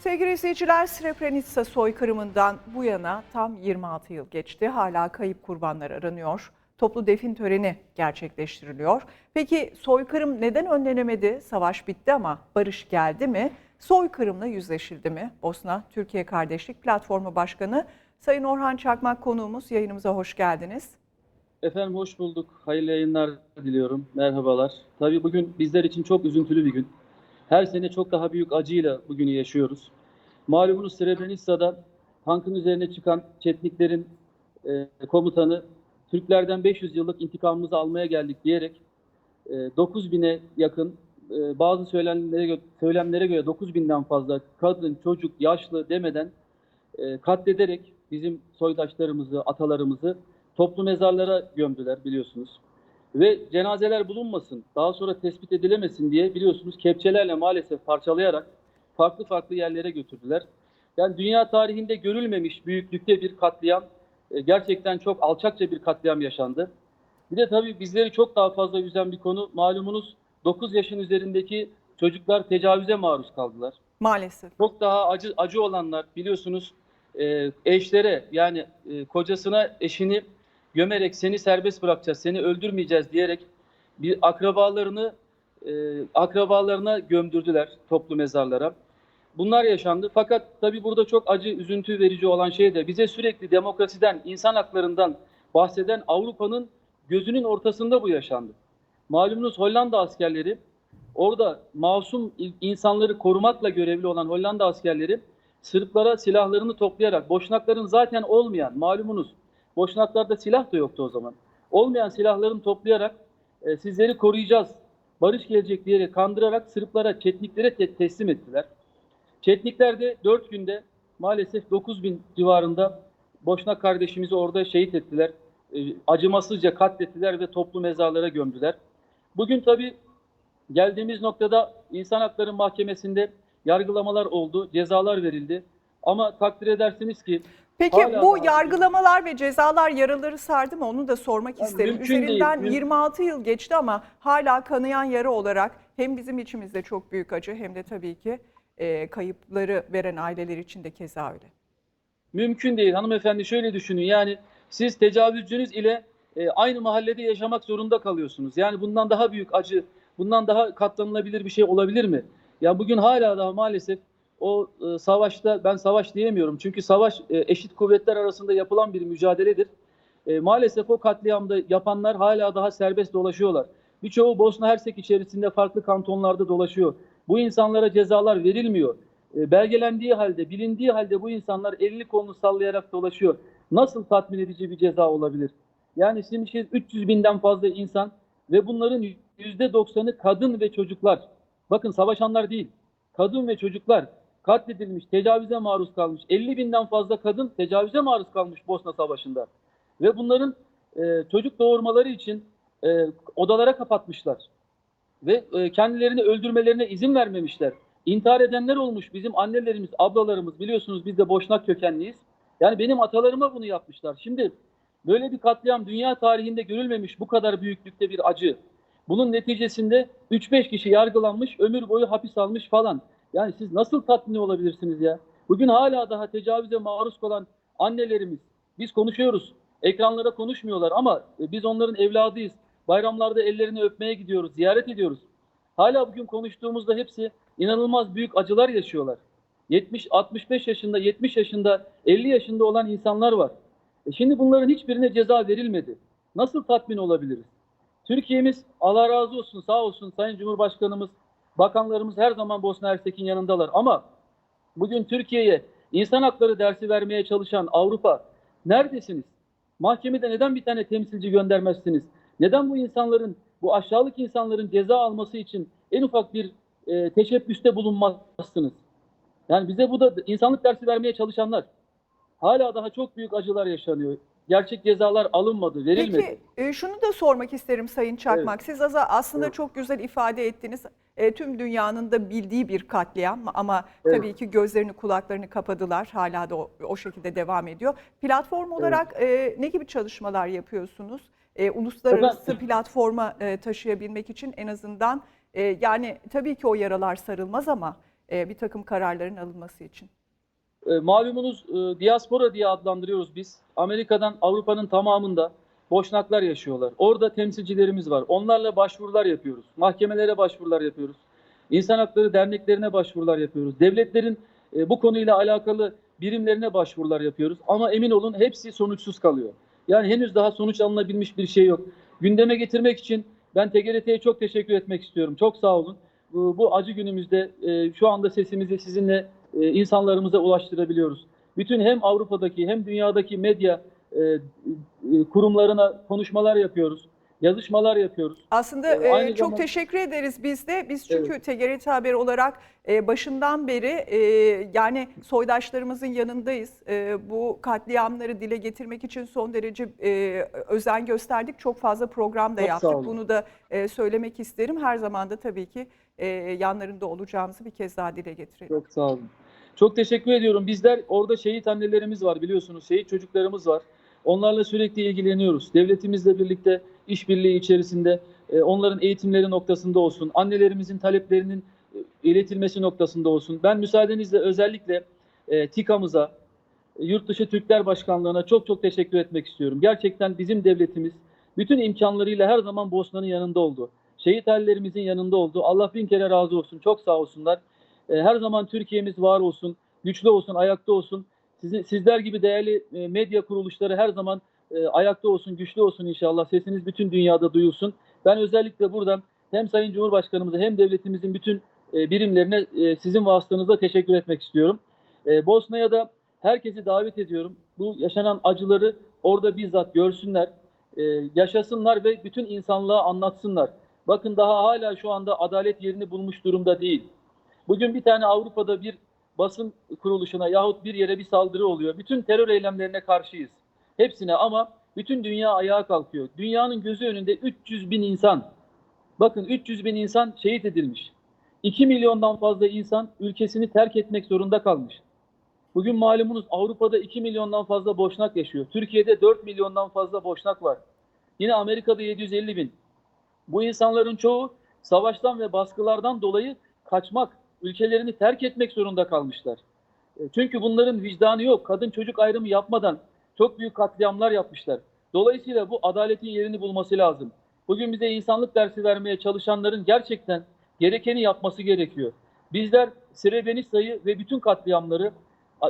Sevgili izleyiciler, Srebrenica soykırımından bu yana tam 26 yıl geçti. Hala kayıp kurbanlar aranıyor. Toplu defin töreni gerçekleştiriliyor. Peki soykırım neden önlenemedi? Savaş bitti ama barış geldi mi? Soykırımla yüzleşildi mi? Bosna Türkiye Kardeşlik Platformu Başkanı Sayın Orhan Çakmak konuğumuz yayınımıza hoş geldiniz. Efendim hoş bulduk. Hayırlı yayınlar diliyorum. Merhabalar. Tabii bugün bizler için çok üzüntülü bir gün. Her sene çok daha büyük acıyla bugünü yaşıyoruz. Malumunuz Srebrenica'da tankın üzerine çıkan Çetniklerin e, komutanı Türklerden 500 yıllık intikamımızı almaya geldik diyerek e, 9000'e yakın e, bazı söylemlere, gö- söylemlere göre 9000'den fazla kadın, çocuk, yaşlı demeden e, katlederek bizim soydaşlarımızı, atalarımızı toplu mezarlara gömdüler biliyorsunuz. Ve cenazeler bulunmasın, daha sonra tespit edilemesin diye biliyorsunuz kepçelerle maalesef parçalayarak farklı farklı yerlere götürdüler. Yani dünya tarihinde görülmemiş büyüklükte bir katliam, e, gerçekten çok alçakça bir katliam yaşandı. Bir de tabii bizleri çok daha fazla üzen bir konu malumunuz 9 yaşın üzerindeki çocuklar tecavüze maruz kaldılar Maalesef. çok daha acı acı olanlar biliyorsunuz e, eşlere yani e, kocasına eşini gömerek seni serbest bırakacağız, seni öldürmeyeceğiz diyerek bir akrabalarını e, akrabalarına gömdürdüler toplu mezarlara. Bunlar yaşandı. Fakat tabii burada çok acı, üzüntü verici olan şey de bize sürekli demokrasiden, insan haklarından bahseden Avrupa'nın gözünün ortasında bu yaşandı. Malumunuz Hollanda askerleri Orada masum insanları korumakla görevli olan Hollanda askerleri Sırplara silahlarını toplayarak Boşnakların zaten olmayan malumunuz Boşnaklarda silah da yoktu o zaman. Olmayan silahlarını toplayarak e, sizleri koruyacağız, barış gelecek diyerek kandırarak Sırplara, Çetniklere te- teslim ettiler. Çetnikler de 4 günde maalesef 9000 civarında Boşnak kardeşimizi orada şehit ettiler. E, acımasızca katlettiler ve toplu mezarlara gömdüler. Bugün tabii Geldiğimiz noktada İnsan Hakları Mahkemesi'nde yargılamalar oldu, cezalar verildi. Ama takdir edersiniz ki Peki Hala bu daha- yargılamalar ve cezalar yaraları sardı mı? Onu da sormak Yani isterim. mümkün değil, Üzerinden müm- 26 yıl geçti ama hala kanayan yara olarak hem bizim içimizde çok büyük acı hem de tabii ki e, kayıpları veren aileler için de keza öyle. mümkün değil. Hanımefendi şöyle düşünün yani siz tecavüzcünüz ile e, aynı mahallede yaşamak zorunda kalıyorsunuz. Yani bundan daha büyük acı, bundan daha katlanılabilir bir şey olabilir mi? Ya bugün hala daha maalesef o e, savaşta ben savaş diyemiyorum. Çünkü savaş e, eşit kuvvetler arasında yapılan bir mücadeledir. E, maalesef o katliamda yapanlar hala daha serbest dolaşıyorlar. Birçoğu Bosna Hersek içerisinde farklı kantonlarda dolaşıyor. Bu insanlara cezalar verilmiyor. E, belgelendiği halde, bilindiği halde bu insanlar elini kolunu sallayarak dolaşıyor. Nasıl tatmin edici bir ceza olabilir? Yani şimdi şey 300 binden fazla insan ve bunların %90'ı kadın ve çocuklar. Bakın savaşanlar değil, kadın ve çocuklar katledilmiş, tecavüze maruz kalmış. 50 binden fazla kadın tecavüze maruz kalmış Bosna Savaşı'nda. Ve bunların e, çocuk doğurmaları için e, odalara kapatmışlar. Ve e, kendilerini öldürmelerine izin vermemişler. İntihar edenler olmuş bizim annelerimiz, ablalarımız biliyorsunuz biz de Boşnak kökenliyiz. Yani benim atalarıma bunu yapmışlar. Şimdi böyle bir katliam dünya tarihinde görülmemiş bu kadar büyüklükte bir acı. Bunun neticesinde 3-5 kişi yargılanmış, ömür boyu hapis almış falan. Yani siz nasıl tatmin olabilirsiniz ya? Bugün hala daha tecavüze maruz kalan annelerimiz, biz konuşuyoruz. Ekranlara konuşmuyorlar ama e, biz onların evladıyız. Bayramlarda ellerini öpmeye gidiyoruz, ziyaret ediyoruz. Hala bugün konuştuğumuzda hepsi inanılmaz büyük acılar yaşıyorlar. 70, 65 yaşında, 70 yaşında, 50 yaşında olan insanlar var. E şimdi bunların hiçbirine ceza verilmedi. Nasıl tatmin olabiliriz? Türkiye'miz Allah razı olsun, sağ olsun Sayın Cumhurbaşkanımız, bakanlarımız her zaman Bosna Hersek'in yanındalar. Ama bugün Türkiye'ye insan hakları dersi vermeye çalışan Avrupa neredesiniz? Mahkemede neden bir tane temsilci göndermezsiniz? Neden bu insanların, bu aşağılık insanların ceza alması için en ufak bir e, teşebbüste bulunmazsınız? Yani bize bu da insanlık dersi vermeye çalışanlar. Hala daha çok büyük acılar yaşanıyor. Gerçek cezalar alınmadı, verilmedi. Peki e, şunu da sormak isterim Sayın Çakmak. Siz az- aslında Evet. çok güzel ifade ettiniz. E, tüm dünyanın da bildiği bir katliam ama Evet. tabii ki gözlerini kulaklarını kapadılar. Hala da o, o şekilde devam ediyor. Platform olarak e, ne gibi çalışmalar yapıyorsunuz? E, uluslararası Efendim? platforma e, taşıyabilmek için en azından e, yani tabii ki o yaralar sarılmaz ama e, bir takım kararların alınması için? E, malumunuz e, diaspora diye adlandırıyoruz biz. Amerika'dan Avrupa'nın tamamında boşnaklar yaşıyorlar. Orada temsilcilerimiz var. Onlarla başvurular yapıyoruz. Mahkemelere başvurular yapıyoruz. İnsan hakları derneklerine başvurular yapıyoruz. Devletlerin e, bu konuyla alakalı birimlerine başvurular yapıyoruz. Ama emin olun hepsi sonuçsuz kalıyor. Yani henüz daha sonuç alınabilmiş bir şey yok. Gündeme getirmek için ben TGRT'ye çok teşekkür etmek istiyorum. Çok sağ olun. Bu, bu acı günümüzde e, şu anda sesimizi sizinle e, insanlarımıza ulaştırabiliyoruz. Bütün hem Avrupa'daki hem dünyadaki medya kurumlarına konuşmalar yapıyoruz. Yazışmalar yapıyoruz. Aslında Ee, e, aynı çok zamanda- teşekkür ederiz biz de. Biz çünkü TGRT Haber olarak e, başından beri e, yani soydaşlarımızın yanındayız. E, bu katliamları dile getirmek için son derece e, özen gösterdik. Çok fazla program da Çok yaptık. Bunu da e, söylemek isterim. Her zaman da tabii ki e, yanlarında olacağımızı bir kez daha dile getirelim. Çok sağ olun. Çok teşekkür ediyorum. Bizler orada şehit annelerimiz var biliyorsunuz. Şehit çocuklarımız var. Onlarla sürekli ilgileniyoruz. Devletimizle birlikte işbirliği içerisinde e, onların eğitimleri noktasında olsun, annelerimizin taleplerinin e, iletilmesi noktasında olsun. Ben müsaadenizle özellikle e, TİKA'mıza, Yurtdışı Türkler Başkanlığı'na çok çok teşekkür etmek istiyorum. Gerçekten bizim devletimiz bütün imkanlarıyla her zaman Bosna'nın yanında oldu. Şehit ailerimizin yanında oldu. Allah bin kere razı olsun. Çok sağ olsunlar. Her zaman Türkiye'miz var olsun, güçlü olsun, ayakta olsun. Sizi, sizler gibi değerli e, medya kuruluşları her zaman e, ayakta olsun, güçlü olsun inşallah. Sesiniz bütün dünyada duyulsun. Ben özellikle buradan hem Sayın Cumhurbaşkanımıza hem devletimizin bütün e, birimlerine e, sizin vasıtanızla teşekkür etmek istiyorum. E, Bosna'ya da herkesi davet ediyorum. Bu yaşanan acıları orada bizzat görsünler, e, yaşasınlar ve bütün insanlığa anlatsınlar. Bakın daha hala şu anda adalet yerini bulmuş durumda değil. Bugün bir tane Avrupa'da bir basın kuruluşuna yahut bir yere bir saldırı oluyor. Bütün terör eylemlerine karşıyız. Hepsine ama bütün dünya ayağa kalkıyor. Dünyanın gözü önünde 300 bin insan, bakın 300 bin insan şehit edilmiş. 2 milyondan fazla insan ülkesini terk etmek zorunda kalmış. Bugün malumunuz Avrupa'da 2 milyondan fazla boşnak yaşıyor. Türkiye'de 4 milyondan fazla boşnak var. Yine Amerika'da 750 bin. Bu insanların çoğu savaştan ve baskılardan dolayı kaçmak, ülkelerini terk etmek zorunda kalmışlar. E, Çünkü bunların vicdanı yok. Kadın çocuk ayrımı yapmadan çok büyük katliamlar yapmışlar. Dolayısıyla bu adaletin yerini bulması lazım. Bugün bize insanlık dersi vermeye çalışanların gerçekten gerekeni yapması gerekiyor. Bizler Srebrenica'yı ve bütün katliamları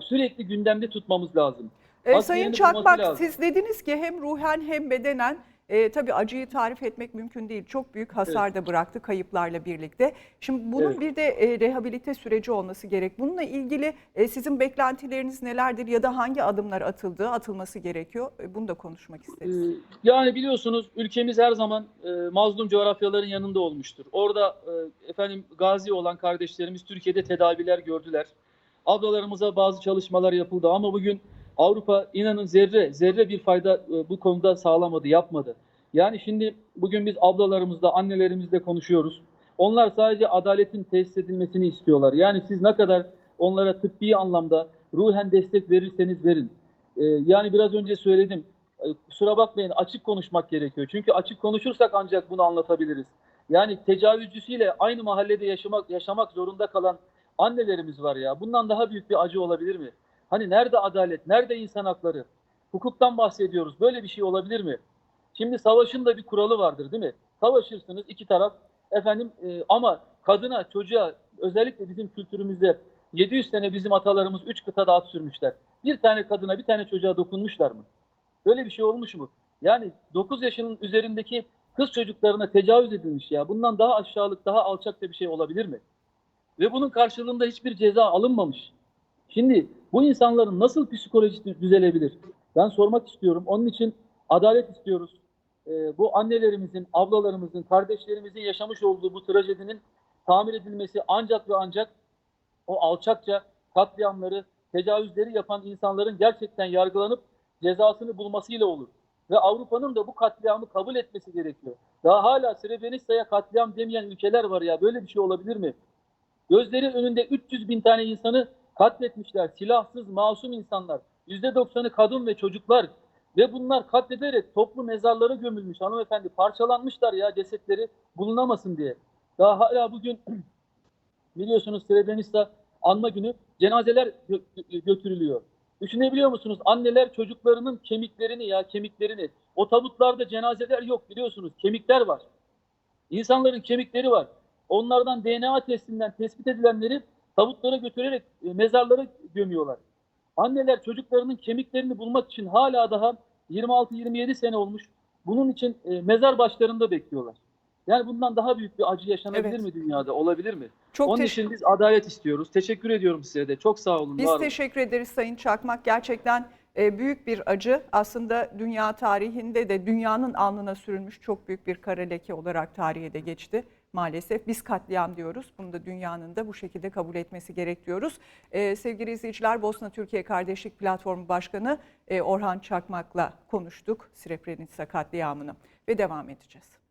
sürekli gündemde tutmamız lazım. E, Sayın Çakmak lazım. siz dediniz ki hem ruhen hem bedenen e, tabii acıyı tarif etmek mümkün değil. Çok büyük hasar da bıraktı kayıplarla birlikte. Şimdi bunun Evet. bir de e, rehabilite süreci olması gerek. Bununla ilgili e, sizin beklentileriniz nelerdir ya da hangi adımlar atıldı, atılması gerekiyor? E, bunu da konuşmak isteriz. Ee, Yani biliyorsunuz ülkemiz her zaman e, mazlum coğrafyaların yanında olmuştur. Orada e, efendim gazi olan kardeşlerimiz Türkiye'de tedaviler gördüler. Ablalarımıza bazı çalışmalar yapıldı ama bugün Avrupa inanın zerre zerre bir fayda e, bu konuda sağlamadı, yapmadı. Yani şimdi bugün biz ablalarımızla, annelerimizle konuşuyoruz. Onlar sadece adaletin tesis edilmesini istiyorlar. Yani siz ne kadar onlara tıbbi anlamda ruhen destek verirseniz verin. Ee, yani biraz önce söyledim. E, kusura bakmayın açık konuşmak gerekiyor. Çünkü açık konuşursak ancak bunu anlatabiliriz. Yani tecavüzcüsüyle aynı mahallede yaşamak yaşamak zorunda kalan annelerimiz var ya. Bundan daha büyük bir acı olabilir mi? Hani nerede adalet, nerede insan hakları? Hukuktan bahsediyoruz. Böyle bir şey olabilir mi? Şimdi savaşın da bir kuralı vardır değil mi? Savaşırsınız iki taraf efendim e, ama kadına, çocuğa özellikle bizim kültürümüzde 700 sene bizim atalarımız 3 kıtada at sürmüşler. Bir tane kadına, bir tane çocuğa dokunmuşlar mı? Böyle bir şey olmuş mu? Yani 9 yaşının üzerindeki kız çocuklarına tecavüz edilmiş ya. Bundan daha aşağılık, daha alçakça bir şey olabilir mi? Ve bunun karşılığında hiçbir ceza alınmamış. Şimdi bu insanların nasıl psikolojisi düzelebilir? Ben sormak istiyorum. Onun için adalet istiyoruz. Ee, bu annelerimizin, ablalarımızın, kardeşlerimizin yaşamış olduğu bu trajedinin tamir edilmesi ancak ve ancak o alçakça katliamları, tecavüzleri yapan insanların gerçekten yargılanıp cezasını bulmasıyla olur. Ve Avrupa'nın da bu katliamı kabul etmesi gerekiyor. Daha hala Srebrenica'ya katliam demeyen ülkeler var ya. Böyle bir şey olabilir mi? Gözleri önünde 300 bin tane insanı katletmişler. Silahsız, masum insanlar. %90'ı kadın ve çocuklar. Ve bunlar katlederek toplu mezarlara gömülmüş hanımefendi. Parçalanmışlar ya cesetleri bulunamasın diye. Daha hala bugün biliyorsunuz Srebrenica anma günü cenazeler gö- gö- götürülüyor. Düşünebiliyor musunuz? Anneler çocuklarının kemiklerini ya kemiklerini. O tabutlarda cenazeler yok biliyorsunuz. Kemikler var. İnsanların kemikleri var. Onlardan DNA testinden tespit edilenleri tabutlara götürerek e, mezarlara gömüyorlar. Anneler çocuklarının kemiklerini bulmak için hala daha 26-27 sene olmuş. Bunun için e, mezar başlarında bekliyorlar. Yani bundan daha büyük bir acı yaşanabilir Evet. mi dünyada? Olabilir mi? Çok Onun için biz adalet istiyoruz. Teşekkür ediyorum size de. Çok sağ olun. Biz var olun. teşekkür ederiz Sayın Çakmak. Gerçekten e, büyük bir acı. Aslında dünya tarihinde de dünyanın alnına sürülmüş çok büyük bir kara leke olarak tarihe de geçti. Maalesef biz katliam diyoruz. Bunu da dünyanın da bu şekilde kabul etmesi gerek diyoruz. E, sevgili izleyiciler Bosna Türkiye Kardeşlik Platformu Başkanı e, Orhan Çakmak'la konuştuk Srebrenica katliamını ve devam edeceğiz.